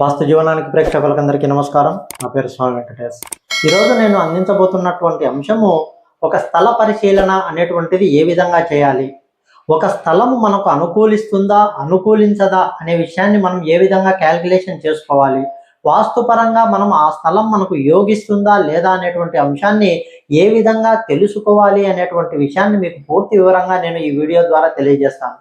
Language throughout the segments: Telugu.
వాస్తు జీవనానికి ప్రేక్షకులకు అందరికీ నమస్కారం. నా పేరు స్వామి వెంకటేష్. ఈరోజు నేను అందించబోతున్నటువంటి అంశము ఒక స్థల పరిశీలన అనేటువంటిది ఏ విధంగా చేయాలి? ఒక స్థలము మనకు అనుకూలిస్తుందా అనుకూలించదా అనే విషయాన్ని మనం ఏ విధంగా క్యాల్కులేషన్ చేసుకోవాలి? వాస్తుపరంగా మనం ఆ స్థలం మనకు యోగిస్తుందా లేదా అనేటువంటి అంశాన్ని ఏ విధంగా తెలుసుకోవాలి అనేటువంటి విషయాన్ని మీకు పూర్తి వివరంగా నేను ఈ వీడియో ద్వారా తెలియజేస్తాను.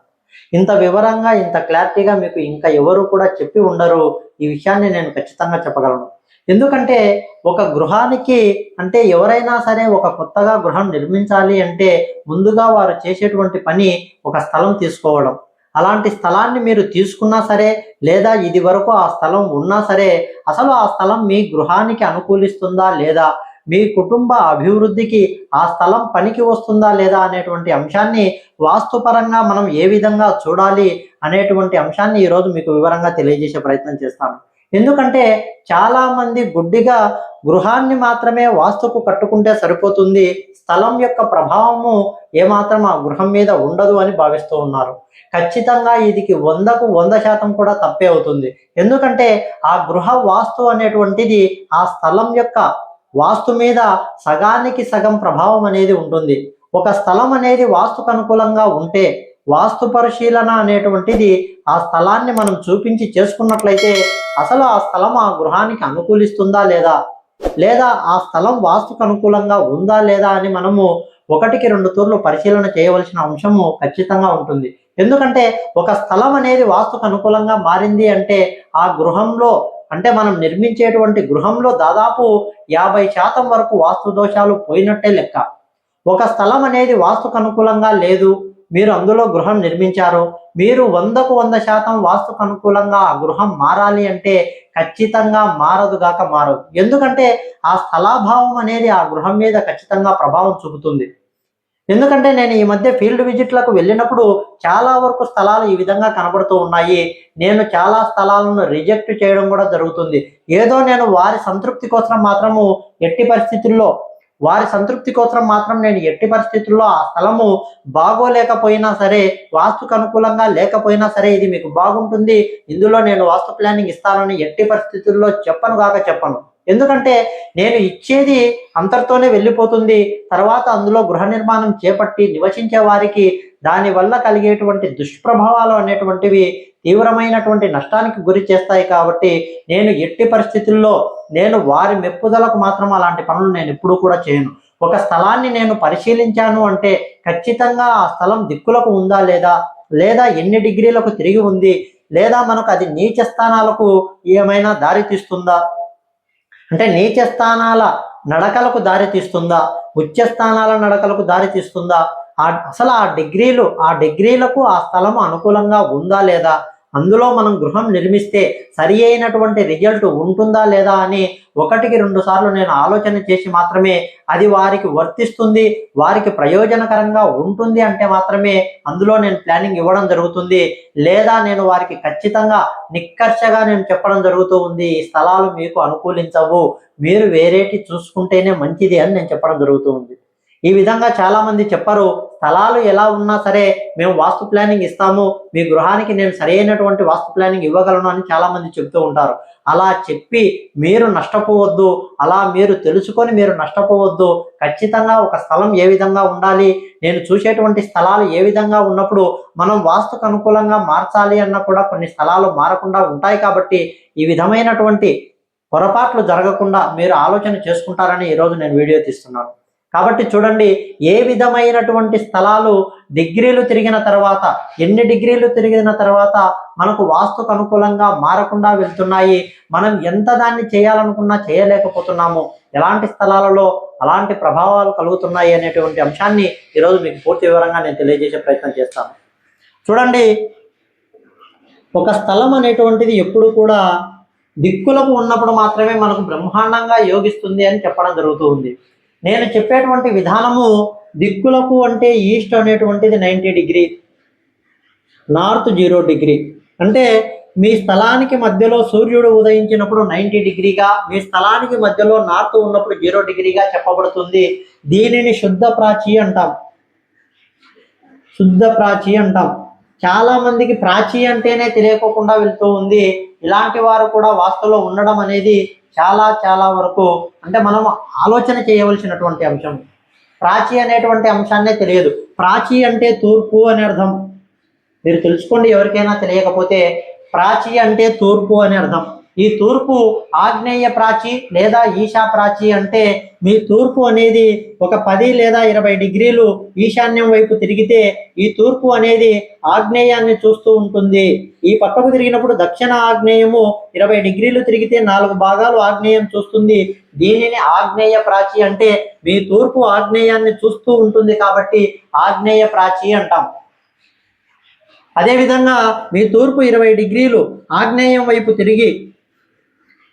ఇంత వివరంగా ఇంత క్లారిటీగా మీకు ఇంకా ఎవరు కూడా చెప్పి ఉండరు. ఈ విషయాన్ని నేను ఖచ్చితంగా చెప్పగలను. ఎందుకంటే ఒక గృహానికి అంటే ఎవరైనా సరే ఒక కొత్తగా గృహం నిర్మించాలి అంటే ముందుగా వారు చేసేటువంటి పని ఒక స్థలం తీసుకోవడం. అలాంటి స్థలాన్ని మీరు తీసుకున్నా సరే లేదా ఇది వరకు ఆ స్థలం ఉన్నా సరే అసలు ఆ స్థలం మీ గృహానికి అనుకూలిస్తుందా లేదా మీ కుటుంబ అభివృద్ధికి ఆ స్థలం పనికి వస్తుందా లేదా అనేటువంటి అంశాన్ని వాస్తుపరంగా మనం ఏ విధంగా చూడాలి అనేటువంటి అంశాన్ని ఈరోజు మీకు వివరంగా తెలియజేసే ప్రయత్నం చేస్తాను. ఎందుకంటే చాలా మంది గుడ్డిగా గృహాన్ని మాత్రమే వాస్తుకు కట్టుకుంటే సరిపోతుంది స్థలం యొక్క ప్రభావము ఏమాత్రం ఆ గృహం మీద ఉండదు అని భావిస్తూ ఉన్నారు. ఖచ్చితంగా ఇదికి వందకు వంద శాతం కూడా తప్పే అవుతుంది. ఎందుకంటే ఆ గృహ వాస్తు అనేటువంటిది ఆ స్థలం యొక్క వాస్తు మీద సగానికి సగం ప్రభావం అనేది ఉంటుంది. ఒక స్థలం అనేది వాస్తుకు అనుకూలంగా ఉంటే వాస్తు పరిశీలన అనేటువంటిది ఆ స్థలాన్ని మనం చూపించి చేసుకున్నట్లయితే అసలు ఆ స్థలం ఆ గృహానికి అనుకూలిస్తుందా లేదా? లేదా ఆ స్థలం వాస్తుకు అనుకూలంగా ఉందా లేదా అని మనము ఒకటికి రెండు తూర్లు పరిశీలన చేయవలసిన అంశము ఖచ్చితంగా ఉంటుంది. ఎందుకంటే ఒక స్థలం అనేది వాస్తుకు అనుకూలంగా మారింది అంటే ఆ గృహంలో అంటే మనం నిర్మించేటువంటి గృహంలో దాదాపు యాభై శాతం వరకు వాస్తు దోషాలు పోయినట్టే లెక్క. ఒక స్థలం అనేది వాస్తుకు అనుకూలంగా లేదు మీరు అందులో గృహం నిర్మించారు మీరు వందకు వంద శాతం వాస్తుకు అనుకూలంగా ఆ గృహం మారాలి అంటే ఖచ్చితంగా మారదు గాక మారదు ఎందుకంటే ఆ స్థలాభావం అనేది ఆ గృహం మీద ఖచ్చితంగా ప్రభావం చూపుతుంది. ఎందుకంటే నేను ఈ మధ్య ఫీల్డ్ విజిట్లకు వెళ్ళినప్పుడు చాలా వరకు స్థలాలు ఈ విధంగా కనబడుతూ ఉన్నాయి. నేను చాలా స్థలాలను రిజెక్ట్ చేయడం కూడా జరుగుతుంది. ఏదో నేను వారి సంతృప్తి కోసం మాత్రము ఎట్టి పరిస్థితుల్లో వారి సంతృప్తి కోసం మాత్రం నేను ఎట్టి పరిస్థితుల్లో ఆ స్థలము బాగోలేకపోయినా సరే వాస్తుకు అనుకూలంగా లేకపోయినా సరే ఇది మీకు బాగుంటుంది. ఇందులో నేను వాస్తు ప్లానింగ్ ఇస్తానని ఎట్టి పరిస్థితుల్లో చెప్పను కాక చెప్పను. ఎందుకంటే నేను ఇచ్చేది అంతటితోనే వెళ్ళిపోతుంది. తర్వాత అందులో గృహ నిర్మాణం చేపట్టి నివసించే వారికి దానివల్ల కలిగేటువంటి దుష్ప్రభావాలు అనేటువంటివి తీవ్రమైనటువంటి నష్టానికి గురి చేస్తాయి కాబట్టి నేను ఎట్టి పరిస్థితుల్లో నేను వారి మెప్పుదలకు మాత్రం అలాంటి పనులు నేను ఎప్పుడూ కూడా చేయను. ఒక స్థలాన్ని నేను పరిశీలించాను అంటే ఖచ్చితంగా ఆ స్థలం దిక్కులకు ఉందా లేదా? లేదా ఎన్ని డిగ్రీలకు తిరిగి ఉంది? లేదా మనకు అది నీచ స్థానాలకు ఏమైనా దారి తీస్తుందా? అంటే నీచ స్థానాల నడకలకు దారి తీస్తుందా? ఉచ్చ స్థానాల నడకలకు దారి తీస్తుందా? అసలు ఆ డిగ్రీలు ఆ డిగ్రీలకు ఆ స్థలం అనుకూలంగా ఉందా లేదా? అందులో మనం గృహం నిర్మిస్తే సరి అయినటువంటి రిజల్ట్ ఉంటుందా లేదా అని ఒకటికి రెండు సార్లు నేను ఆలోచన చేసి మాత్రమే అది వారికి వర్తిస్తుంది వారికి ప్రయోజనకరంగా ఉంటుంది అంటే మాత్రమే అందులో నేను ప్లానింగ్ ఇవ్వడం జరుగుతుంది. లేదా నేను వారికి ఖచ్చితంగా నిక్కర్షగా నేను చెప్పడం జరుగుతూ ఉంది ఈ స్థలాలు మీకు అనుకూలించవు మీరు వేరేటి చూసుకుంటేనే మంచిది అని నేను చెప్పడం జరుగుతూ ఉంది. ఈ విధంగా చాలామంది చెప్పారు చెప్పరు స్థలాలు ఎలా ఉన్నా సరే మేము వాస్తు ప్లానింగ్ ఇస్తాము మీ గృహానికి నేను సరైనటువంటి వాస్తు ప్లానింగ్ ఇవ్వగలను అని చాలామంది చెబుతూ చెప్తూ ఉంటారు. అలా చెప్పి మీరు నష్టపోవద్దు అలా మీరు తెలుసుకొని మీరు నష్టపోవద్దు. ఖచ్చితంగా ఒక స్థలం ఏ విధంగా ఉండాలి నేను చూసేటువంటి స్థలాలు ఏ విధంగా ఉన్నప్పుడు మనం వాస్తుకు అనుకూలంగా మార్చాలి అన్న కూడా కొన్ని స్థలాలు మారకుండా ఉంటాయి కాబట్టి ఈ విధమైనటువంటి పొరపాట్లు జరగకుండా మీరు ఆలోచన చేసుకుంటారని ఈరోజు నేను వీడియో తీస్తున్నాను. కాబట్టి చూడండి ఏ విధమైనటువంటి స్థలాలు డిగ్రీలు తిరిగిన తర్వాత ఎన్ని డిగ్రీలు తిరిగిన తర్వాత మనకు వాస్తుకు అనుకూలంగా మారకుండా వెళ్తున్నాయి మనం ఎంత దాన్ని చేయాలనుకున్నా చేయలేకపోతున్నాము ఎలాంటి స్థలాలలో అలాంటి ప్రభావాలు కలుగుతున్నాయి అనేటువంటి అంశాన్ని ఈరోజు మీకు పూర్తి వివరంగా నేను తెలియజేసే ప్రయత్నం చేస్తాను. చూడండి ఒక స్థలం అనేటువంటిది ఎప్పుడు కూడా దిక్కులకు ఉన్నప్పుడు మాత్రమే మనకు బ్రహ్మాండంగా యోగిస్తుంది అని చెప్పడం జరుగుతూ ఉంది. నేను చెప్పేటువంటి విధానము దిక్కులకు అంటే ఈస్ట్ అనేటువంటిది ninety degree north zero degree. అంటే మీ స్థలానికి మధ్యలో సూర్యుడు ఉదయించినప్పుడు నైంటీ డిగ్రీగా మీ స్థలానికి మధ్యలో నార్త్ ఉన్నప్పుడు జీరో డిగ్రీగా చెప్పబడుతుంది. దీనిని శుద్ధ ప్రాచీ అంటాం. శుద్ధ ప్రాచి అంటాం. చాలా మందికి ప్రాచి అంటేనే తెలియకోకుండా వెళ్తూ ఉంది. ఇలాంటి వారు కూడా వాస్తులో ఉండడం అనేది చాలా చాలా వరకు అంటే మనం ఆలోచన చేయవలసినటువంటి అంశం. ప్రాచి అనేటువంటి అంశాన్నే తెలియదు. ప్రాచి అంటే తూర్పు అని అర్థం. మీరు తెలుసుకోండి ఎవరికైనా తెలియకపోతే ప్రాచి అంటే తూర్పు అని అర్థం. ఈ తూర్పు ఆగ్నేయ ప్రాచి లేదా ఈశా ప్రాచి అంటే మీ తూర్పు అనేది ఒక పది లేదా ఇరవై డిగ్రీలు ఈశాన్యం వైపు తిరిగితే ఈ తూర్పు అనేది ఆగ్నేయాన్ని చూస్తూ ఉంటుంది. ఈ పక్కకు తిరిగినప్పుడు దక్షిణ ఆగ్నేయము ఇరవై డిగ్రీలు తిరిగితే నాలుగు భాగాలు ఆగ్నేయం చూస్తుంది. దీనిని ఆగ్నేయ ప్రాచి అంటే మీ తూర్పు ఆగ్నేయాన్ని చూస్తూ ఉంటుంది కాబట్టి ఆగ్నేయ ప్రాచి అంటాం. అదేవిధంగా మీ తూర్పు ఇరవై డిగ్రీలు ఆగ్నేయం వైపు తిరిగి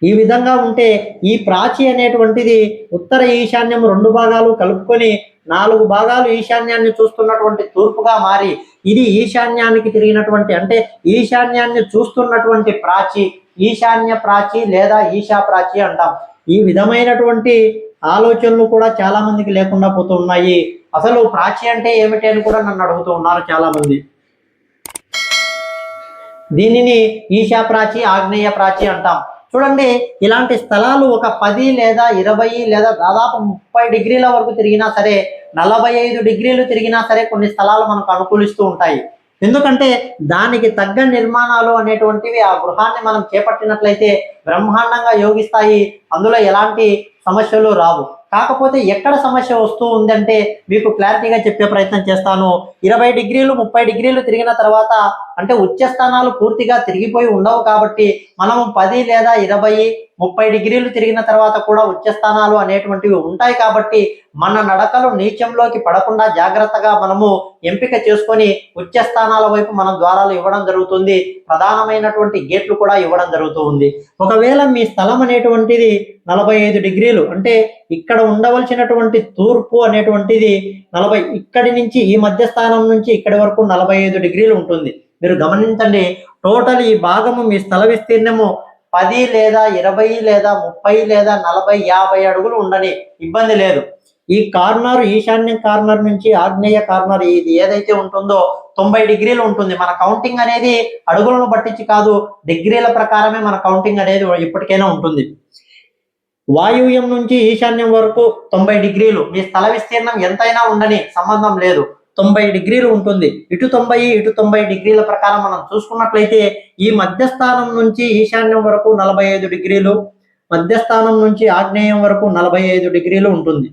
ఈ విధంగా ఉంటే ఈ ప్రాచి అనేటువంటిది ఉత్తర ఈశాన్యం రెండు భాగాలు కలుపుకొని నాలుగు భాగాలు ఈశాన్యాన్ని చూస్తున్నటువంటి తూర్పుగా మారి ఇది ఈశాన్యానికి తిరిగినటువంటి అంటే ఈశాన్యాన్ని చూస్తున్నటువంటి ప్రాచి ఈశాన్య ప్రాచి లేదా ఈశా ప్రాచి అంటాం. ఈ విధమైనటువంటి ఆలోచనలు కూడా చాలా మందికి లేకుండా పోతూ ఉన్నాయి. అసలు ప్రాచి అంటే ఏమిటి అని కూడా నన్ను అడుగుతూ ఉన్నారు చాలా మంది. దీనిని ఈశా ప్రాచి ఆగ్నేయ ప్రాచి అంటాం. చూడండి ఇలాంటి స్థలాలు ఒక పది లేదా ఇరవై లేదా దాదాపు ముప్పై డిగ్రీల వరకు తిరిగినా సరే నలభై ఐదు డిగ్రీలు తిరిగినా సరే కొన్ని స్థలాలు మనకు అనుకూలిస్తూ ఉంటాయి. ఎందుకంటే దానికి తగ్గ నిర్మాణాలు అనేటువంటివి ఆ గృహాన్ని మనం చేపట్టినట్లయితే బ్రహ్మాండంగా యోగిస్తాయి. అందులో ఎలాంటి సమస్యలు రావు. కాకపోతే ఎక్కడ సమస్య వస్తూ ఉందంటే మీకు క్లారిటీగా చెప్పే ప్రయత్నం చేస్తాను. ఇరవై డిగ్రీలు ముప్పై డిగ్రీలు తిరిగిన తర్వాత అంటే ఉచ్చ స్థానాలు పూర్తిగా తిరిగిపోయి ఉండవు కాబట్టి మనము పది లేదా ఇరవై ముప్పై డిగ్రీలు తిరిగిన తర్వాత కూడా ఉచ్చ స్థానాలు అనేటువంటివి ఉంటాయి కాబట్టి మన నడకలు నీచంలోకి పడకుండా జాగ్రత్తగా మనము ఎంపిక చేసుకొని ఉచ్చ స్థానాల వైపు మనం ద్వారాలు ఇవ్వడం జరుగుతుంది. ప్రధానమైనటువంటి గేట్లు కూడా ఇవ్వడం జరుగుతూ ఉంది ఒకవేళ మీ స్థలం అనేటువంటిది నలభై ఐదు డిగ్రీలు అంటే ఇక్కడ ఉండవలసినటువంటి తూర్పు అనేటువంటిది నలభై ఇక్కడి నుంచి ఈ మధ్య స్థానం నుంచి ఇక్కడి వరకు నలభై ఐదు డిగ్రీలు ఉంటుంది. మీరు గమనించండి టోటల్ ఈ భాగము మీ స్థల విస్తీర్ణము పది లేదా ఇరవై లేదా ముప్పై లేదా నలభై యాభై అడుగులు ఉండని ఇబ్బంది లేదు. ఈ కార్నర్ ఈశాన్య కార్నర్ నుంచి ఆగ్నేయ కార్నర్ ఇది ఏదైతే ఉంటుందో తొంభై డిగ్రీలు ఉంటుంది. మన కౌంటింగ్ అనేది అడుగులను పట్టించి కాదు డిగ్రీల ప్రకారమే మన కౌంటింగ్ అనేది ఇప్పటికైనా ఉంటుంది. వాయువ్యం నుంచి ఈశాన్యం వరకు తొంభై డిగ్రీలు. మీ స్థల విస్తీర్ణం ఎంతైనా ఉండని సంబంధం లేదు. తొంభై డిగ్రీలు ఉంటుంది. ఇటు తొంభై ఇటు తొంభై డిగ్రీల ప్రకారం మనం చూసుకున్నట్లయితే ఈ మధ్యస్థానం నుంచి ఈశాన్యం వరకు నలభై ఐదు డిగ్రీలు మధ్యస్థానం నుంచి ఆగ్నేయం వరకు నలభై ఐదు డిగ్రీలు ఉంటుంది.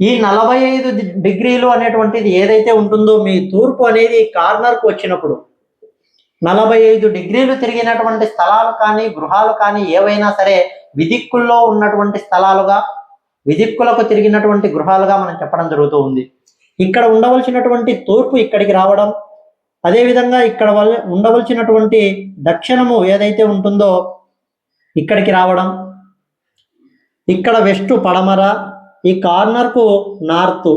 ఈ నలభై ఐదు డిగ్రీలు అనేటువంటిది ఏదైతే ఉంటుందో మీ తూర్పు అనేది కార్నర్కు వచ్చినప్పుడు నలభై ఐదు డిగ్రీలు తిరిగినటువంటి స్థలాలు కానీ గృహాలు కానీ ఏవైనా సరే విదిక్కుల్లో ఉన్నటువంటి స్థలాలుగా విదిక్కులకు తిరిగినటువంటి గృహాలుగా మనం చెప్పడం జరుగుతూ ఉంది. ఇక్కడ ఉండవలసినటువంటి తూర్పు ఇక్కడికి రావడం అదేవిధంగా ఇక్కడ వల్ల ఉండవలసినటువంటి దక్షిణము ఏదైతే ఉంటుందో ఇక్కడికి రావడం. ఇక్కడ వెస్ట్ పడమర ఈ కార్నర్కు నార్త్.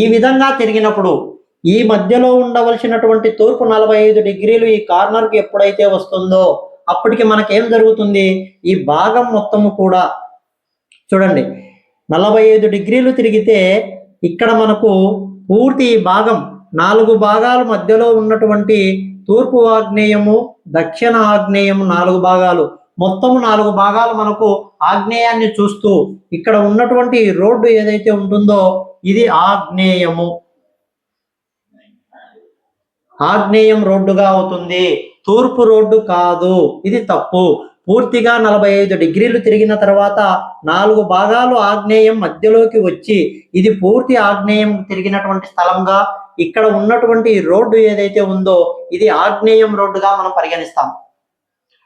ఈ విధంగా తిరిగినప్పుడు ఈ మధ్యలో ఉండవలసినటువంటి తూర్పు నలభై ఐదు డిగ్రీలు ఈ కార్నర్కు ఎప్పుడైతే వస్తుందో అప్పటికి మనకేం జరుగుతుంది? ఈ భాగం మొత్తము కూడా చూడండి. నలభై ఐదు డిగ్రీలు తిరిగితే ఇక్కడ మనకు పూర్తి భాగం నాలుగు భాగాల మధ్యలో ఉన్నటువంటి తూర్పు ఆగ్నేయము దక్షిణ ఆగ్నేయము నాలుగు భాగాలు. మొత్తము నాలుగు భాగాలు మనకు ఆగ్నేయాన్ని చూస్తూ ఇక్కడ ఉన్నటువంటి రోడ్డు ఏదైతే ఉంటుందో ఇది ఆగ్నేయము. ఆగ్నేయం రోడ్డుగా అవుతుంది. తూర్పు రోడ్డు కాదు. ఇది తప్పు. పూర్తిగా నలభై ఐదు డిగ్రీలు తిరిగిన తర్వాత నాలుగు భాగాలు ఆగ్నేయం మధ్యలోకి వచ్చి ఇది పూర్తి ఆగ్నేయం తిరిగినటువంటి స్థలంగా ఇక్కడ ఉన్నటువంటి రోడ్డు ఏదైతే ఉందో ఇది ఆగ్నేయం రోడ్డుగా మనం పరిగణిస్తాం.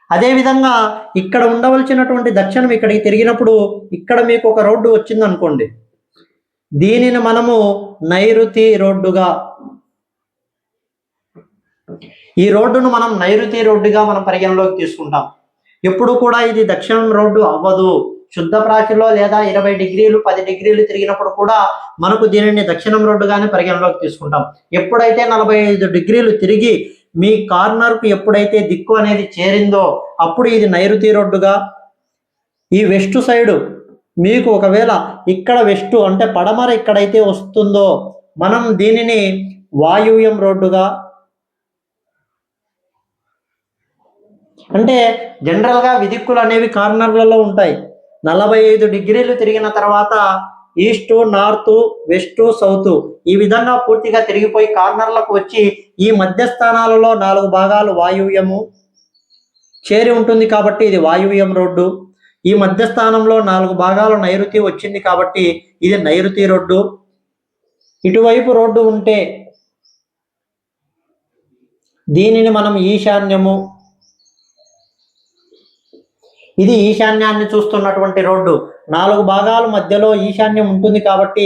అదేవిధంగా ఇక్కడ ఉండవలసినటువంటి దక్షిణం ఇక్కడికి తిరిగినప్పుడు ఇక్కడ మీకు ఒక రోడ్డు వచ్చింది అనుకోండి. దీనిని మనము నైరుతి రోడ్డుగా ఈ రోడ్డును మనం నైరుతి రోడ్డుగా మనం పరిగణలోకి తీసుకుంటాం. ఎప్పుడు కూడా ఇది దక్షిణం రోడ్డు అవ్వదు. శుద్ధ ప్రాచిలో లేదా ఇరవై డిగ్రీలు పది డిగ్రీలు తిరిగినప్పుడు కూడా మనకు దీనిని దక్షిణం రోడ్డుగానే పరిగణలోకి తీసుకుంటాం. ఎప్పుడైతే నలభై ఐదు డిగ్రీలు తిరిగి మీ కార్నర్కు ఎప్పుడైతే దిక్కు అనేది చేరిందో అప్పుడు ఇది నైరుతి రోడ్డుగా. ఈ వెస్ట్ సైడు మీకు ఒకవేళ ఇక్కడ వెస్ట్ అంటే పడమర ఇక్కడైతే వస్తుందో మనం దీనిని వాయువ్యం రోడ్డుగా అంటే జనరల్గా విదిక్కులు అనేవి కార్నర్లలో ఉంటాయి. నలభై ఐదు డిగ్రీలు తిరిగిన తర్వాత ఈస్ట్ నార్త్ వెస్ట్ సౌత్ ఈ విధంగా పూర్తిగా తిరిగిపోయి కార్నర్లకు వచ్చి ఈ మధ్య స్థానాలలో నాలుగు భాగాలు వాయువ్యము చేరి ఉంటుంది కాబట్టి ఇది వాయువ్యం రోడ్డు. ఈ మధ్య స్థానంలో నాలుగు భాగాలు నైరుతి వచ్చింది కాబట్టి ఇది నైరుతి రోడ్డు. ఇటువైపు రోడ్డు ఉంటే దీనిని మనం ఈశాన్యము ఇది ఈశాన్యాన్ని చూస్తున్నటువంటి రోడ్డు. నాలుగు భాగాల మధ్యలో ఈశాన్యం ఉంటుంది కాబట్టి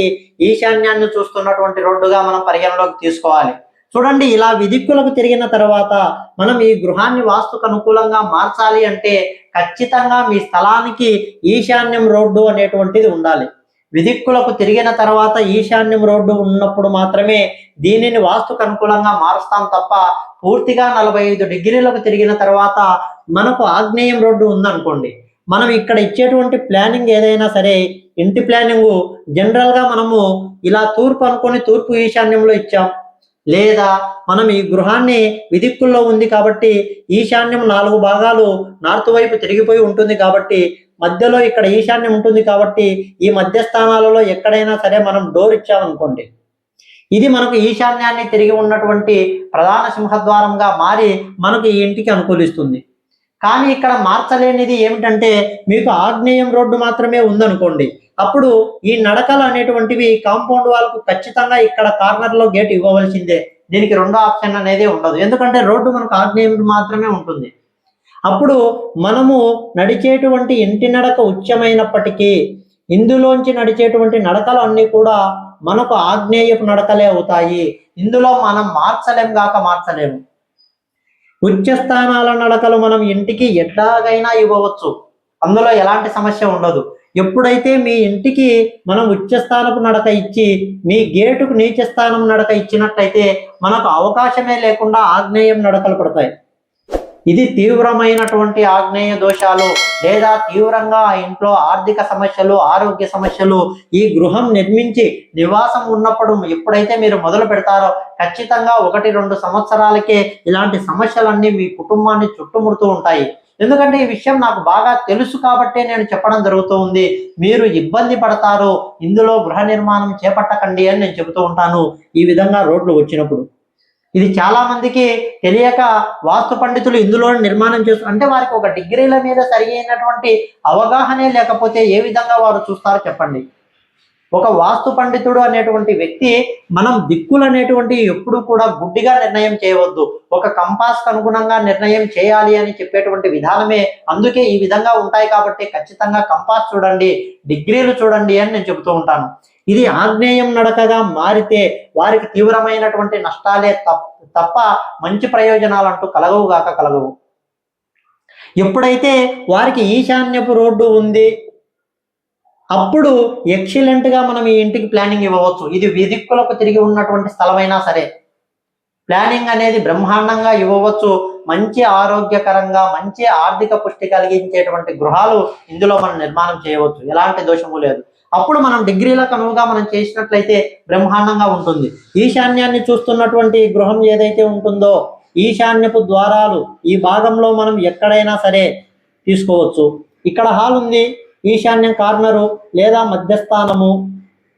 ఈశాన్యాన్ని చూస్తున్నటువంటి రోడ్డుగా మనం పరిగణలోకి తీసుకోవాలి. చూడండి ఇలా విదిక్కులకు తిరిగిన తర్వాత మనం ఈ గృహాన్ని వాస్తుకు అనుకూలంగా మార్చాలి అంటే ఖచ్చితంగా మీ స్థలానికి ఈశాన్యం రోడ్డు అనేటువంటిది ఉండాలి. విదిక్కులకు తిరిగిన తర్వాత ఈశాన్యం రోడ్డు ఉన్నప్పుడు మాత్రమే దీనిని వాస్తుకు అనుకూలంగా మారుస్తాం తప్ప పూర్తిగా నలభై ఐదు డిగ్రీలకు తిరిగిన తర్వాత మనకు ఆగ్నేయం రోడ్డు ఉందనుకోండి. మనం ఇక్కడ ఇచ్చేటువంటి ప్లానింగ్ ఏదైనా సరే ఇంటి ప్లానింగ్ జనరల్గా మనము ఇలా తూర్పు అనుకొని తూర్పు ఈశాన్యంలో ఇచ్చాం. లేదా మనం ఈ గృహాన్ని విదిక్కుల్లో ఉంది కాబట్టి ఈశాన్యం నాలుగు భాగాలు నార్త్ వైపు తిరిగిపోయి ఉంటుంది కాబట్టి మధ్యలో ఇక్కడ ఈశాన్యం ఉంటుంది కాబట్టి ఈ మధ్య స్థానాలలో ఎక్కడైనా సరే మనం డోర్ ఇచ్చామనుకోండి. ఇది మనకు ఈశాన్యాన్ని తిరిగి ఉన్నటువంటి ప్రధాన సింహద్వారంగా మారి మనకు ఈ ఇంటికి అనుకూలిస్తుంది. కానీ ఇక్కడ మార్చలేనిది ఏమిటంటే మీకు ఆగ్నేయం రోడ్డు మాత్రమే ఉందనుకోండి. అప్పుడు ఈ నడకలు అనేటువంటివి కాంపౌండ్ వాళ్ళకు ఖచ్చితంగా ఇక్కడ కార్నర్లో గేట్ ఇవ్వవలసిందే. దీనికి రెండో ఆప్షన్ అనేది ఉండదు. ఎందుకంటే రోడ్డు మనకు ఆగ్నేయం మాత్రమే ఉంటుంది. అప్పుడు మనము నడిచేటువంటి ఇంటి నడక ఉచ్యమైనప్పటికీ ఇందులోంచి నడిచేటువంటి నడకలు అన్నీ కూడా మనకు ఆగ్నేయపు నడకలే అవుతాయి. ఇందులో మనం మార్చలేం గాక మార్చలేము. ఉచ్చస్థానాల నడకలు మనం ఇంటికి ఎట్లాగైనా ఇవ్వవచ్చు. అందులో ఎలాంటి సమస్య ఉండదు. ఎప్పుడైతే మీ ఇంటికి మనం ఉచ్చస్థానపు నడక ఇచ్చి మీ గేటుకు నీచ స్థానం నడక ఇచ్చినట్లయితే మనకు అవకాశమే లేకుండా ఆగ్నేయం నడకలు పడతాయి. ఇది తీవ్రమైనటువంటి ఆగ్నేయ దోషాలు లేదా తీవ్రంగా ఆ ఇంట్లో ఆర్థిక సమస్యలు ఆరోగ్య సమస్యలు ఈ గృహం నిర్మించి నివాసం ఉన్నప్పుడు ఎప్పుడైతే మీరు మొదలు పెడతారో ఖచ్చితంగా ఒకటి రెండు సంవత్సరాలకే ఇలాంటి సమస్యలన్నీ మీ కుటుంబాన్ని చుట్టుముడుతూ ఉంటాయి. ఎందుకంటే ఈ విషయం నాకు బాగా తెలుసు కాబట్టే నేను చెప్పడం జరుగుతూ ఉంది. మీరు ఇబ్బంది పడతారు ఇందులో గృహ నిర్మాణం చేపట్టకండి అని నేను చెబుతూ ఉంటాను. ఈ విధంగా రోడ్లు వచ్చినప్పుడు. ఇది చాలా మందికి తెలియక వాస్తు పండితులు ఇందులో నిర్మాణం చేస్తూ అంటే వారికి ఒక డిగ్రీల మీద సరైనటువంటి అవగాహనే లేకపోతే ఏ విధంగా వారు చూస్తారో చెప్పండి. ఒక వాస్తు పండితుడు అనేటువంటి వ్యక్తి మనం దిక్కులు అనేటువంటి ఎప్పుడు కూడా గుడ్డిగా నిర్ణయం చేయవద్దు. ఒక కంపాస్కు అనుగుణంగా నిర్ణయం చేయాలి అని చెప్పేటువంటి విధానమే అందుకే ఈ విధంగా ఉంటాయి కాబట్టి ఖచ్చితంగా కంపాస్ చూడండి డిగ్రీలు చూడండి అని నేను చెబుతూ ఉంటాను. ఇది ఆగ్నేయం నడకగా మారితే వారికి తీవ్రమైనటువంటి నష్టాలే తప్ప మంచి ప్రయోజనాలు అంటూ కలగవు గాక కలగవు. ఎప్పుడైతే వారికి ఈశాన్యపు రోడ్డు ఉంది అప్పుడు ఎక్సలెంట్గా మనం ఈ ఇంటికి ప్లానింగ్ ఇవ్వవచ్చు. ఇది విదిక్కులకు తిరిగి ఉన్నటువంటి స్థలమైనా సరే. ప్లానింగ్ అనేది బ్రహ్మాండంగా ఇవ్వవచ్చు. మంచి ఆరోగ్యకరంగా మంచి ఆర్థిక పుష్టి కలిగించేటువంటి గృహాలు ఇందులో మనం నిర్మాణం చేయవచ్చు. ఎలాంటి దోషము లేదు. అప్పుడు మనం డిగ్రీలకు అనువుగా మనం చేసినట్లయితే బ్రహ్మాండంగా ఉంటుంది. ఈశాన్యాన్ని చూస్తున్నటువంటి గృహం ఏదైతే ఉంటుందో ఈశాన్యపు ద్వారాలు ఈ భాగంలో మనం ఎక్కడైనా సరే తీసుకోవచ్చు. ఇక్కడ హాల్ ఉంది ఈశాన్యం కార్నరు లేదా మధ్యస్థానము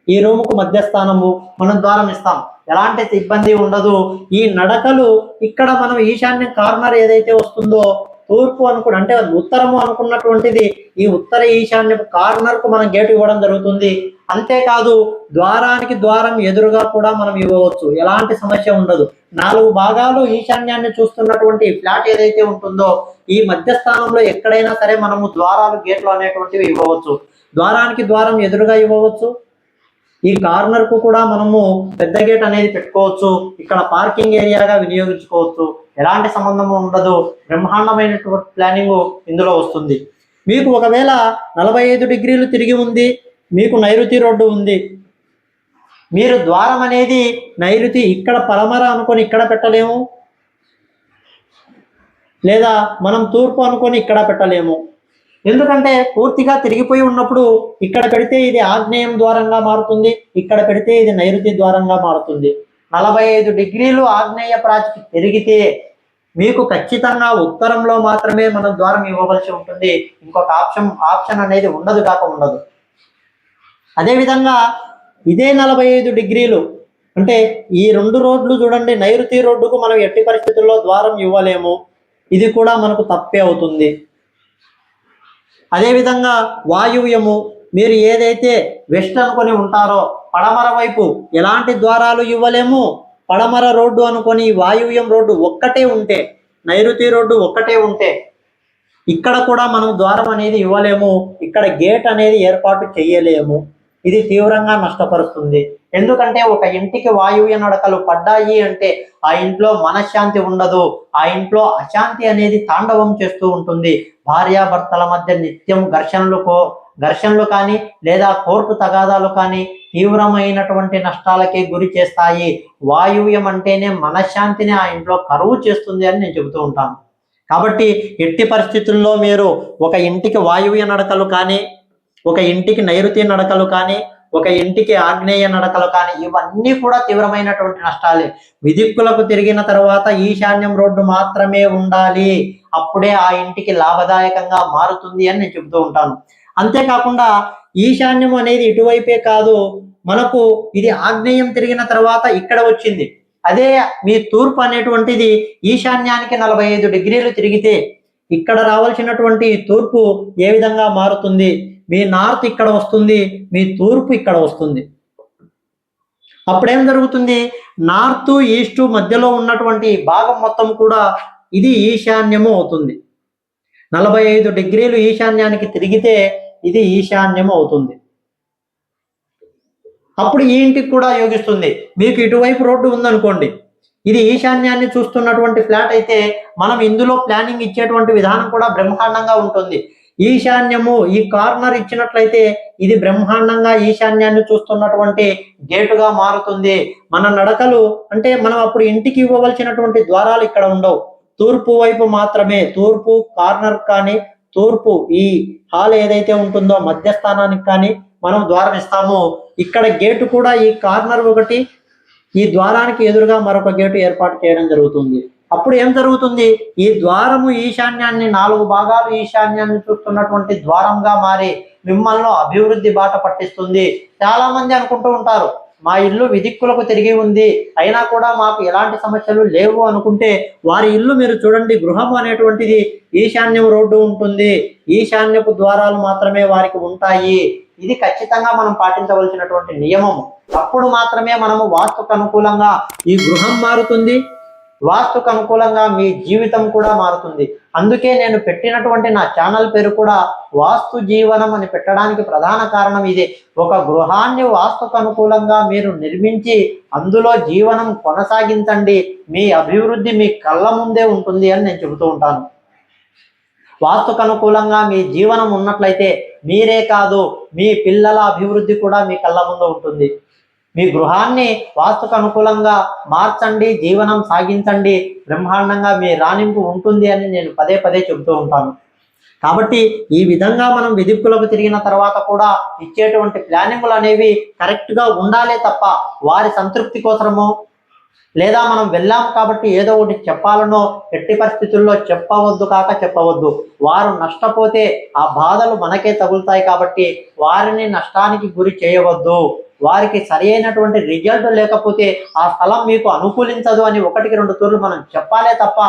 ఈ రూముకు మధ్యస్థానము మనం ద్వారం ఇస్తాం. ఎలాంటి ఇబ్బంది ఉండదు. ఈ నడకలు ఇక్కడ మనం ఈశాన్యం కార్నర్ ఏదైతే వస్తుందో తూర్పు అనుకున్న అంటే ఉత్తరము అనుకున్నటువంటిది ఈ ఉత్తర ఈశాన్య కార్నర్కు మనం గేటు ఇవ్వడం జరుగుతుంది. అంతేకాదు ద్వారానికి ద్వారం ఎదురుగా కూడా మనం ఇవ్వవచ్చు. ఎలాంటి సమస్య ఉండదు. నాలుగు భాగాలు ఈశాన్యాన్ని చూస్తున్నటువంటి ఫ్లాట్ ఏదైతే ఉంటుందో ఈ మధ్యస్థానంలో ఎక్కడైనా సరే మనము ద్వారాలు గేట్లు అనేటువంటివి ఇవ్వవచ్చు. ద్వారానికి ద్వారం ఎదురుగా ఇవ్వవచ్చు. ఈ కార్నర్కు కూడా మనము పెద్ద గేట్ అనేది పెట్టుకోవచ్చు. ఇక్కడ పార్కింగ్ ఏరియాగా వినియోగించుకోవచ్చు. ఎలాంటి సంబంధం ఉండదు. బ్రహ్మాండమైనటువంటి ప్లానింగ్ ఇందులో వస్తుంది. మీకు ఒకవేళ నలభై ఐదు డిగ్రీలు తిరిగి ఉంది మీకు నైరుతి రోడ్డు ఉంది. మీరు ద్వారం అనేది నైరుతి ఇక్కడ పరమర అనుకొని ఇక్కడ పెట్టలేము. లేదా మనం తూర్పు అనుకొని ఇక్కడ పెట్టలేము. ఎందుకంటే పూర్తిగా తిరిగిపోయి ఉన్నప్పుడు ఇక్కడ పెడితే ఇది ఆగ్నేయం ద్వారంగా మారుతుంది ఇక్కడ పెడితే ఇది నైరుతి ద్వారంగా మారుతుంది. నలభై ఐదు డిగ్రీలు ఆగ్నేయ ప్రాచికి పెరిగితే మీకు ఖచ్చితంగా ఉత్తరంలో మాత్రమే మనం ద్వారం ఇవ్వవలసి ఉంటుంది. ఇంకొక ఆప్షన్ ఆప్షన్ అనేది ఉండదు కాక ఉండదు. అదేవిధంగా ఇదే నలభై ఐదు డిగ్రీలు అంటే ఈ రెండు రోడ్లు చూడండి నైరుతి రోడ్డుకు మనం ఎట్టి పరిస్థితుల్లో ద్వారం ఇవ్వలేము. ఇది కూడా మనకు తప్పే అవుతుంది. అదేవిధంగా వాయువ్యము మీరు ఏదైతే వెస్ట్ అనుకొని ఉంటారో పడమర వైపు ఎలాంటి ద్వారాలు ఇవ్వలేము. పడమర రోడ్డు అనుకొని వాయువ్యం రోడ్డు ఒక్కటే ఉంటే నైరుతి రోడ్డు ఒక్కటే ఉంటే ఇక్కడ కూడా మనం ద్వారం అనేది ఇవ్వలేము. ఇక్కడ గేట్ అనేది ఏర్పాటు చేయలేము ఇది తీవ్రంగా నష్టపరుస్తుంది. ఎందుకంటే ఒక ఇంటికి వాయువ్య నడకలు పడ్డాయి అంటే ఆ ఇంట్లో మనశ్శాంతి ఉండదు. ఆ ఇంట్లో అశాంతి అనేది తాండవం చేస్తూ ఉంటుంది. భార్యాభర్తల మధ్య నిత్యం ఘర్షణలు ఘర్షణలు కానీ లేదా కోర్టు తగాదాలు కానీ తీవ్రమైనటువంటి నష్టాలకి గురి చేస్తాయి. వాయువ్యం అంటేనే మనశ్శాంతిని ఆ ఇంట్లో కరువు చేస్తుంది అని నేను చెబుతూ ఉంటాను. కాబట్టి ఎట్టి పరిస్థితుల్లో మీరు ఒక ఇంటికి వాయువ్య నడకలు కానీ ఒక ఇంటికి నైరుతి నడకలు కానీ ఒక ఇంటికి ఆగ్నేయ నడకలు కానీ ఇవన్నీ కూడా తీవ్రమైనటువంటి నష్టాలే. విదిక్కులకు తిరిగిన తర్వాత ఈశాన్యం రోడ్డు మాత్రమే ఉండాలి. అప్పుడే ఆ ఇంటికి లాభదాయకంగా మారుతుంది అని నేను చెబుతూ ఉంటాను. అంతేకాకుండా ఈశాన్యం అనేది ఇటువైపే కాదు. మనకు ఇది ఆగ్నేయం తిరిగిన తర్వాత ఇక్కడ వచ్చింది. అదే మీ తూర్పు అనేటువంటిది ఈశాన్యానికి నలభై ఐదు డిగ్రీలు తిరిగితే ఇక్కడ రావాల్సినటువంటి తూర్పు ఏ విధంగా మారుతుంది? మీ నార్త్ ఇక్కడ వస్తుంది మీ తూర్పు ఇక్కడ వస్తుంది. అప్పుడేం జరుగుతుంది? నార్త్ ఈస్ట్ మధ్యలో ఉన్నటువంటి భాగం మొత్తం కూడా ఇది ఈశాన్యము అవుతుంది. నలభై ఐదు డిగ్రీలు ఈశాన్యానికి తిరిగితే ఇది ఈశాన్యము అవుతుంది. అప్పుడు ఈ ఇంటికి కూడా యోగిస్తుంది. మీకు ఇటువైపు రోడ్డు ఉందనుకోండి. ఇది ఈశాన్యాన్ని చూస్తున్నటువంటి ఫ్లాట్ అయితే మనం ఇందులో ప్లానింగ్ ఇచ్చేటువంటి విధానం కూడా బ్రహ్మాండంగా ఉంటుంది. ఈశాన్యము ఈ కార్నర్ ఇచ్చినట్లయితే ఇది బ్రహ్మాండంగా ఈశాన్యాన్ని చూస్తున్నటువంటి గేటుగా మారుతుంది. మన నడకలు అంటే మనం అప్పుడు ఇంటికి ఇవ్వవలసినటువంటి ద్వారాలు ఇక్కడ ఉండవు. తూర్పు వైపు మాత్రమే తూర్పు కార్నర్ కానీ తూర్పు ఈ హాల్ ఏదైతే ఉంటుందో మధ్యస్థానానికి కానీ మనం ద్వారం ఇస్తాము ఇక్కడ గేటు కూడా ఈ కార్నర్ ఒకటి ఈ ద్వారానికి ఎదురుగా మరొక గేటు ఏర్పాటు చేయడం జరుగుతుంది. అప్పుడు ఏం జరుగుతుంది? ఈ ద్వారము ఈశాన్యాన్ని నాలుగు భాగాలు ఈశాన్యాన్ని చూస్తున్నటువంటి ద్వారంగా మారి మిమ్మల్ని అభివృద్ధి బాట పట్టిస్తుంది. చాలా మంది అనుకుంటూ ఉంటారు మా ఇల్లు విదిక్కులకు తిరిగి ఉంది. అయినా కూడా మాకు ఎలాంటి సమస్యలు లేవు అనుకుంటే వారి ఇల్లు మీరు చూడండి గృహం అనేటువంటిది ఈశాన్యం రోడ్డు ఉంటుంది. ఈశాన్యపు ద్వారాలు మాత్రమే వారికి ఉంటాయి. ఇది ఖచ్చితంగా మనం పాటించవలసినటువంటి నియమము. అప్పుడు మాత్రమే మనము వాస్తుకు అనుకూలంగా ఈ గృహం మారుతుంది. వాస్తుకు అనుకూలంగా మీ జీవితం కూడా మారుతుంది. అందుకే నేను పెట్టినటువంటి నా ఛానల్ పేరు కూడా వాస్తు జీవనం అని పెట్టడానికి ప్రధాన కారణం ఇదే. ఒక గృహాన్ని వాస్తుకు అనుకూలంగా మీరు నిర్మించి అందులో జీవనం కొనసాగించండి. మీ అభివృద్ధి మీ కళ్ళ ముందే ఉంటుంది అని నేను చెబుతూ ఉంటాను. వాస్తుకు అనుకూలంగా మీ జీవనం ఉన్నట్లయితే మీరే కాదు మీ పిల్లల అభివృద్ధి కూడా మీ కళ్ళ ముందు ఉంటుంది. మీ గృహాన్ని వాస్తుకు అనుకూలంగా మార్చండి జీవనం సాగించండి బ్రహ్మాండంగా మీ రాణింపు ఉంటుంది అని నేను పదే పదే చెబుతూ ఉంటాను. కాబట్టి ఈ విధంగా మనం విధిక్కులకు తిరిగిన తర్వాత కూడా ఇచ్చేటువంటి ప్లానింగ్లు అనేవి కరెక్ట్గా ఉండాలే తప్ప వారి సంతృప్తి కోసమో లేదా మనం వెళ్ళాం కాబట్టి ఏదో ఒకటి చెప్పాలనో ఎట్టి పరిస్థితుల్లో చెప్పవద్దు కాక చెప్పవద్దు. వారు నష్టపోతే ఆ బాధలు మనకే తగులుతాయి కాబట్టి వారిని నష్టానికి గురి చేయవద్దు. వారికి సరి అయినటువంటి రిజల్ట్ లేకపోతే ఆ స్థలం మీకు అనుకూలించదు అని ఒకటికి రెండు తూర్లు మనం చెప్పాలే తప్ప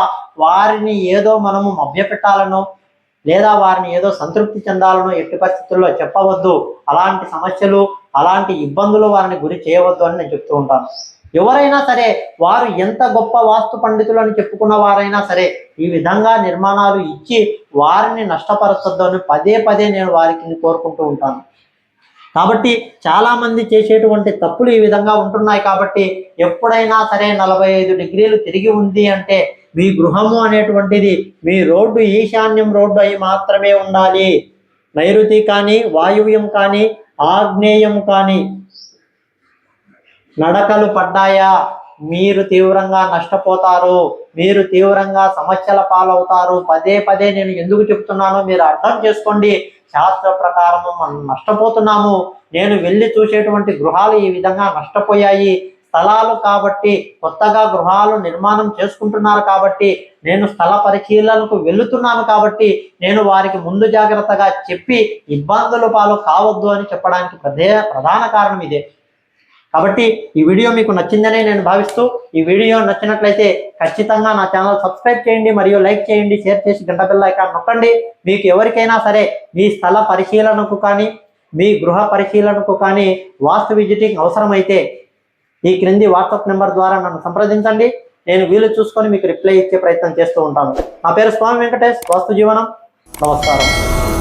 వారిని ఏదో మనము మభ్యపెట్టాలనో లేదా వారిని ఏదో సంతృప్తి చెందాలనో ఎట్టి పరిస్థితుల్లో చెప్పవద్దు. అలాంటి సమస్యలు అలాంటి ఇబ్బందులు వారిని గురి చేయవద్దు అని నేను చెప్తూ ఉంటాను. ఎవరైనా సరే వారు ఎంత గొప్ప వాస్తు పండితులు అని చెప్పుకున్న వారైనా సరే ఈ విధంగా నిర్మాణాలు ఇచ్చి వారిని నష్టపరచొద్దు అని పదే పదే నేను వారికి కోరుకుంటూ ఉంటాను. కాబట్టి చాలామంది చేసేటువంటి తప్పులు ఈ విధంగా ఉంటున్నాయి కాబట్టి ఎప్పుడైనా సరే నలభై ఐదు డిగ్రీలు తిరిగి ఉంది అంటే మీ గృహము అనేటువంటిది మీ రోడ్డు ఈశాన్యం రోడ్డు అయి మాత్రమే ఉండాలి. నైరుతి కానీ వాయువ్యం కానీ ఆగ్నేయం కానీ నడకలు పడ్డాయా? మీరు తీవ్రంగా నష్టపోతారు మీరు తీవ్రంగా సమస్యల పాలవుతారు. పదే పదే నేను ఎందుకు చెప్తున్నానో మీరు అర్థం చేసుకోండి. శాస్త్ర ప్రకారము మనం నష్టపోతున్నాము. నేను వెళ్ళి చూసేటువంటి గృహాలు ఈ విధంగా నష్టపోయాయి. స్థలాలు కాబట్టి కొత్తగా గృహాలు నిర్మాణం చేసుకుంటున్నారు కాబట్టి నేను స్థల పరిశీలనకు వెళుతున్నాను కాబట్టి నేను వారికి ముందు జాగ్రత్తగా చెప్పి ఇబ్బందుల పాలు కావద్దు అని చెప్పడానికి ప్రదే ప్రధాన కారణం ఇదే. కాబట్టి ఈ వీడియో మీకు నచ్చిందనే నేను భావిస్తూ ఈ వీడియో నచ్చినట్లయితే ఖచ్చితంగా నా ఛానల్ సబ్స్క్రైబ్ చేయండి మరియు లైక్ చేయండి షేర్ చేసి గంట బిల్ల ఐకాన్ నొక్కండి. మీకు ఎవరికైనా సరే మీ స్థల పరిశీలనకు కానీ మీ గృహ పరిశీలనకు కానీ వాస్తు విజిటింగ్ అవసరమైతే ఈ క్రింది వాట్సాప్ నెంబర్ ద్వారా నన్ను సంప్రదించండి. నేను వీలు చూసుకొని మీకు రిప్లై ఇచ్చే ప్రయత్నం చేస్తూ ఉంటాను. నా పేరు స్వామి వెంకటేష్ వాస్తు జీవనం. నమస్కారం.